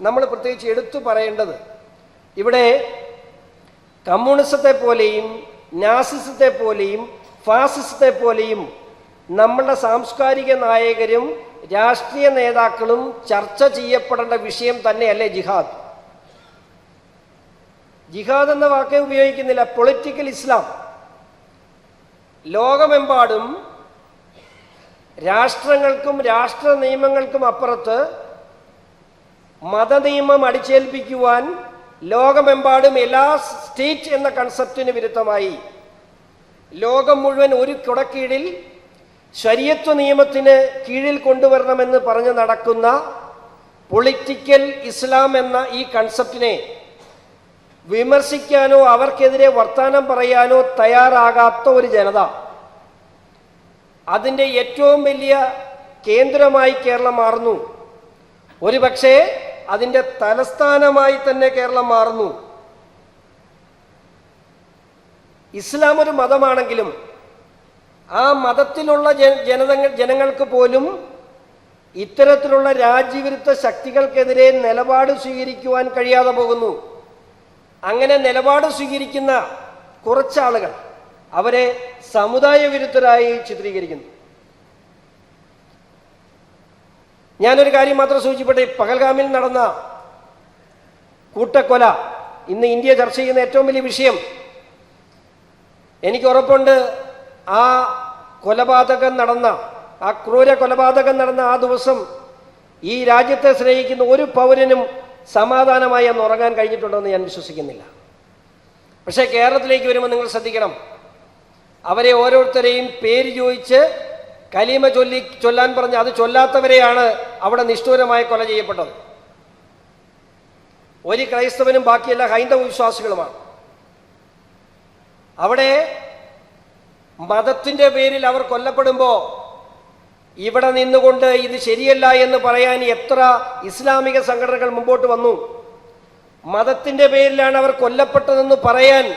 നമ്മൾ പ്രത്യേകിച്ച് എടുത്തു പറയേണ്ടത് ഇവിടെ കമ്മ്യൂണിസത്തെ പോലെയും നാസിസത്തെ പോലെയും ഫാസിസത്തെ പോലെയും നമ്മളുടെ സാംസ്കാരിക നായകരും രാഷ്ട്രീയ നേതാക്കളും ചർച്ച ചെയ്യപ്പെടേണ്ട വിഷയം തന്നെയല്ലേ ജിഹാദ്. ജിഹാദ് എന്ന വാക്കേ ഉപയോഗിക്കുന്നില്ല. Political Islam. ലോകമെമ്പാടും രാഷ്ട്രങ്ങൾക്കും രാഷ്ട്ര നിയമങ്ങൾക്കും അപ്പുറത്ത് മതനിയമം അടിച്ചേൽപ്പിക്കുവാൻ ലോകമെമ്പാടും എല്ലാ സ്റ്റേറ്റ് എന്ന കൺസെപ്റ്റിന് വിരുദ്ധമായി. ലോകം മുഴുവൻ ഒരു കുടക്കീഴിൽ ശരിയത്വ നിയമത്തിന് കീഴിൽ കൊണ്ടുവരണമെന്ന് പറഞ്ഞ് നടക്കുന്ന പൊളിറ്റിക്കൽ ഇസ്ലാം എന്ന ഈ കൺസെപ്റ്റിനെ വിമർശിക്കാനോ അവർക്കെതിരെ വർത്തമാനം പറയാനോ തയ്യാറാകാത്ത ഒരു ജനത. അതിന്റെ ഏറ്റവും വലിയ കേന്ദ്രമായി കേരളം മാറുന്നു. ഒരുപക്ഷേ അതിന്റെ തലസ്ഥാനമായി തന്നെ കേരളം മാറുന്നു. ഇസ്ലാം ഒരു മതമാണെങ്കിലും ആ മതത്തിലുള്ള ജനതങ്ങൾ ജനങ്ങൾക്ക് പോലും ഇത്തരത്തിലുള്ള രാജ്യവിരുദ്ധ ശക്തികൾക്കെതിരെ നിലപാട് സ്വീകരിക്കുവാൻ കഴിയാതെ പോകുന്നു. അങ്ങനെ നിലപാട് സ്വീകരിക്കുന്ന കുറച്ചാളുകൾ അവരെ സമുദായ വിരുദ്ധരായി ചിത്രീകരിക്കുന്നു. ഞാനൊരു കാര്യം മാത്രം സൂചിപ്പിക്കട്ടെ. പകൽഗാമിൽ നടന്ന കൂട്ടക്കൊല ഇന്ന് ഇന്ത്യ ചർച്ച ചെയ്യുന്ന ഏറ്റവും വലിയ വിഷയം. എനിക്ക് ഉറപ്പുണ്ട് ആ കൊലപാതകം നടന്ന ആ ക്രൂര കൊലപാതകം നടന്ന ആ ദിവസം ഈ രാജ്യത്തെ സ്നേഹിക്കുന്ന ഒരു പൗരനും സമാധാനമായി അന്ന് ഉറങ്ങാൻ കഴിഞ്ഞിട്ടുണ്ടെന്ന് ഞാൻ വിശ്വസിക്കുന്നില്ല. പക്ഷേ കേരളത്തിലേക്ക് വരുമ്പോൾ നിങ്ങൾ ശ്രദ്ധിക്കണം. അവരെ ഓരോരുത്തരെയും പേര് ചോദിച്ച് കലീമ ചൊല്ലി ചൊല്ലാൻ പറഞ്ഞ് അത് ചൊല്ലാത്തവരെയാണ് അവിടെ നിഷ്ഠൂരമായി കൊല ചെയ്യപ്പെട്ടത്. ഒരു ക്രൈസ്തവനും ബാക്കിയെല്ലാം ഹൈന്ദവ വിശ്വാസികളുമാണ്. അവിടെ മതത്തിന്റെ പേരിൽ അവർ കൊല്ലപ്പെടുമ്പോൾ ഇവിടെ നിന്നുകൊണ്ട് ഇത് ശരിയല്ല എന്ന് പറയാൻ എത്ര ഇസ്ലാമിക സംഘടനകൾ മുമ്പോട്ട് വന്നു. മതത്തിന്റെ പേരിലാണ് അവർ കൊല്ലപ്പെട്ടതെന്ന് പറയാൻ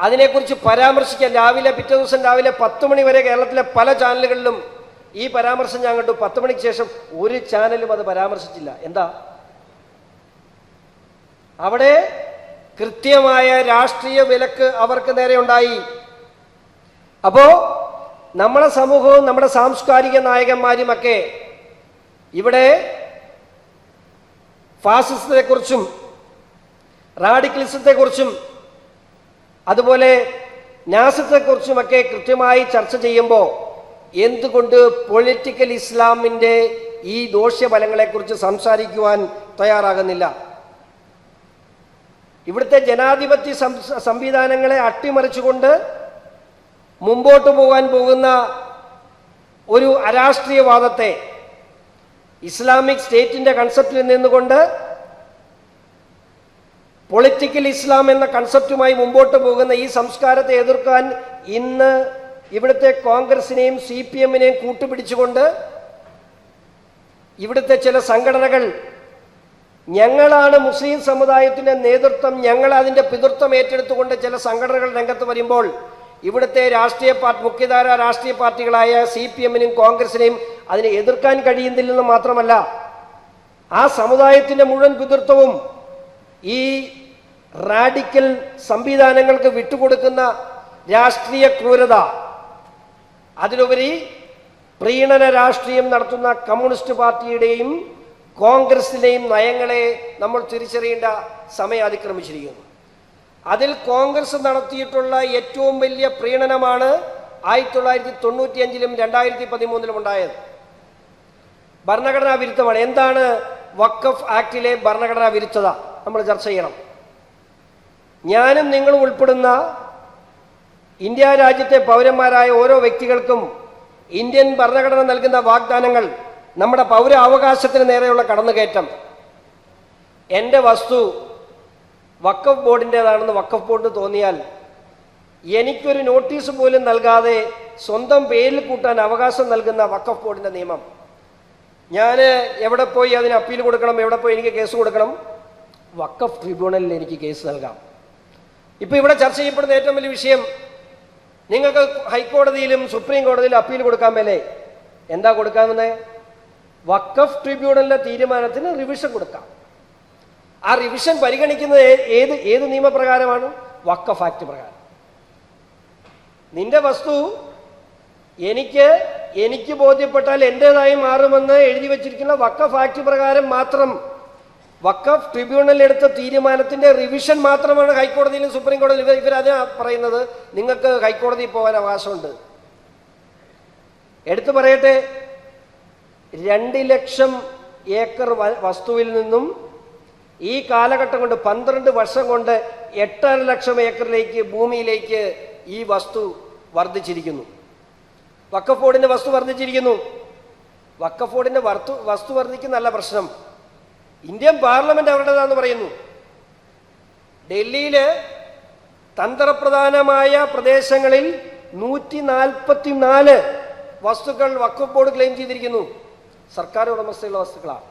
അതിനെക്കുറിച്ച് പരാമർശിക്കാൻ രാവിലെ പിറ്റേ ദിവസം രാവിലെ പത്ത് മണി വരെ കേരളത്തിലെ പല ചാനലുകളിലും ഈ പരാമർശം ഞാൻ കണ്ടു. പത്ത് മണിക്ക് ശേഷം ഒരു ചാനലും അത് പരാമർശിച്ചില്ല. എന്താ? അവിടെ കൃത്യമായ രാഷ്ട്രീയ വിലക്ക് അവർക്ക് നേരെ ഉണ്ടായി. അപ്പോ നമ്മുടെ സമൂഹവും നമ്മുടെ സാംസ്കാരിക നായകന്മാരുമൊക്കെ ഇവിടെ ഫാസിസത്തെക്കുറിച്ചും റാഡിക്കലിസത്തെക്കുറിച്ചും അതുപോലെ നാസത്തെക്കുറിച്ചുമൊക്കെ കൃത്യമായി ചർച്ച ചെയ്യുമ്പോൾ എന്തുകൊണ്ട് പൊളിറ്റിക്കൽ ഇസ്ലാമിന്റെ ഈ ദോഷ്യഫലങ്ങളെക്കുറിച്ച് സംസാരിക്കുവാൻ തയ്യാറാകുന്നില്ല? ഇവിടുത്തെ ജനാധിപത്യ സംവിധാനങ്ങളെ അട്ടിമറിച്ചുകൊണ്ട് മുമ്പോട്ട് പോകാൻ പോകുന്ന ഒരു അരാഷ്ട്രീയവാദത്തെ ഇസ്ലാമിക് സ്റ്റേറ്റിന്റെ കൺസെപ്റ്റിൽ നിന്നുകൊണ്ട് പൊളിറ്റിക്കൽ ഇസ്ലാം എന്ന കൺസെപ്റ്റുമായി മുമ്പോട്ട് പോകുന്ന ഈ സംസ്കാരത്തെ എതിർക്കാൻ ഇന്ന് ഇവിടുത്തെ കോൺഗ്രസിനെയും സി പി എമ്മിനെയും കൂട്ടുപിടിച്ചുകൊണ്ട് ഇവിടുത്തെ ചില സംഘടനകൾ ഞങ്ങളാണ് മുസ്ലിം സമുദായത്തിന്റെ നേതൃത്വം ഞങ്ങൾ അതിന്റെ പിതൃത്വം ഏറ്റെടുത്തുകൊണ്ട് ചില സംഘടനകൾ രംഗത്ത് വരുമ്പോൾ ഇവിടുത്തെ രാഷ്ട്രീയ പാർട്ടി മുഖ്യധാര രാഷ്ട്രീയ പാർട്ടികളായ സി പി എമ്മിനും കോൺഗ്രസിനെയും അതിനെ എതിർക്കാൻ കഴിയുന്നില്ലെന്ന് മാത്രമല്ല ആ സമുദായത്തിന്റെ മുഴുവൻ പിതൃത്വവും ഈ റാഡിക്കൽ സംവിധാനങ്ങൾക്ക് വിട്ടുകൊടുക്കുന്ന രാഷ്ട്രീയ ക്രൂരത അതിലുപരി പ്രീണന രാഷ്ട്രീയം നടത്തുന്ന കമ്മ്യൂണിസ്റ്റ് പാർട്ടിയുടെയും കോൺഗ്രസിന്റെയും നയങ്ങളെ നമ്മൾ തിരിച്ചറിയേണ്ട സമയം അതിക്രമിച്ചിരിക്കുന്നു. അതിൽ കോൺഗ്രസ് നടത്തിയിട്ടുള്ള ഏറ്റവും വലിയ പ്രീണനമാണ് ആയിരത്തി തൊള്ളായിരത്തി തൊണ്ണൂറ്റി അഞ്ചിലും രണ്ടായിരത്തി പതിമൂന്നിലും ഉണ്ടായത്. ഭരണഘടനാ വിരുദ്ധമാണ്. എന്താണ് വക്കഫ് ആക്ടിലെ ഭരണഘടനാ വിരുദ്ധത? നമ്മൾ ചർച്ച ചെയ്യണം. ഞാനും നിങ്ങളും ഉൾപ്പെടുന്ന ഇന്ത്യ രാജ്യത്തെ പൗരന്മാരായ ഓരോ വ്യക്തികൾക്കും ഇന്ത്യൻ ഭരണഘടന നൽകുന്ന വാഗ്ദാനങ്ങൾ നമ്മുടെ പൗര അവകാശത്തിന് നേരെയുള്ള കടന്നുകയറ്റം. എന്റെ വസ്തു വക്കഫ് ബോർഡിന്റെതാണെന്ന് വക്കഫ് ബോർഡിന് തോന്നിയാൽ എനിക്കൊരു നോട്ടീസ് പോലും നൽകാതെ സ്വന്തം പേരിൽ കൂട്ടാൻ അവകാശം നൽകുന്ന വക്കഫ് ബോർഡിന്റെ നിയമം. ഞാൻ എവിടെ പോയി അതിന് അപ്പീൽ കൊടുക്കണം എവിടെ പോയി എനിക്ക് കേസ് കൊടുക്കണം? വക്കഫ് ട്രിബ്യൂണലിൽ എനിക്ക് കേസ് നൽകാം. ഇപ്പൊ ഇവിടെ ചർച്ച ചെയ്യപ്പെടുന്ന ഏറ്റവും വലിയ വിഷയം നിങ്ങൾക്ക് ഹൈക്കോടതിയിലും സുപ്രീം കോടതിയിലും അപ്പീൽ കൊടുക്കാൻ മേലെ എന്താ കൊടുക്കാമെന്ന്? വക്കഫ് ട്രിബ്യൂണലിന്റെ തീരുമാനത്തിന് റിവിഷൻ കൊടുക്കാം. ആ റിവിഷൻ പരിഗണിക്കുന്നത് ഏത് ഏത് നിയമപ്രകാരമാണ്? വക്കഫ് ആക്ട് പ്രകാരം. നിന്റെ വസ്തു എനിക്ക് എനിക്ക് ബോധ്യപ്പെട്ടാൽ എന്റെതായി മാറുമെന്ന് എഴുതി വച്ചിരിക്കുന്ന വക്കഫ് ആക്ട് പ്രകാരം മാത്രം വക്കഫ് ട്രിബ്യൂണൽ എടുത്ത തീരുമാനത്തിന്റെ റിവിഷൻ മാത്രമാണ് ഹൈക്കോടതിയിലും സുപ്രീം കോടതിയിലും ഇവർ ഇവരതിനാ പറയുന്നത്. നിങ്ങൾക്ക് ഹൈക്കോടതിയിൽ പോകാൻ അവകാശമുണ്ട്. എടുത്തു പറയട്ടെ രണ്ട് ലക്ഷം ഏക്കർ വസ്തുവിൽ നിന്നും ഈ കാലഘട്ടം കൊണ്ട് പന്ത്രണ്ട് വർഷം കൊണ്ട് എട്ടര ലക്ഷം ഏക്കറിലേക്ക് ഭൂമിയിലേക്ക് ഈ വസ്തു വർദ്ധിച്ചിരിക്കുന്നു. വക്കഫ് ബോർഡിന്റെ വസ്തു വർദ്ധിച്ചിരിക്കുന്നു. വക്കഫ് ബോർഡിന്റെ വസ്തു വർദ്ധിക്കുന്ന നല്ല പ്രശ്നം. ഇന്ത്യൻ പാർലമെന്റ് അവരുടേതാന്ന് പറയുന്നു. ഡൽഹിയിൽ തന്ത്രപ്രധാനമായ പ്രദേശങ്ങളിൽ നൂറ്റി നാൽപ്പത്തി നാല് വസ്തുക്കൾ വക്കഫ് ബോർഡ് ക്ലെയിം ചെയ്തിരിക്കുന്നു. സർക്കാർ ഉടമസ്ഥയുള്ള വസ്തുക്കളാണ്.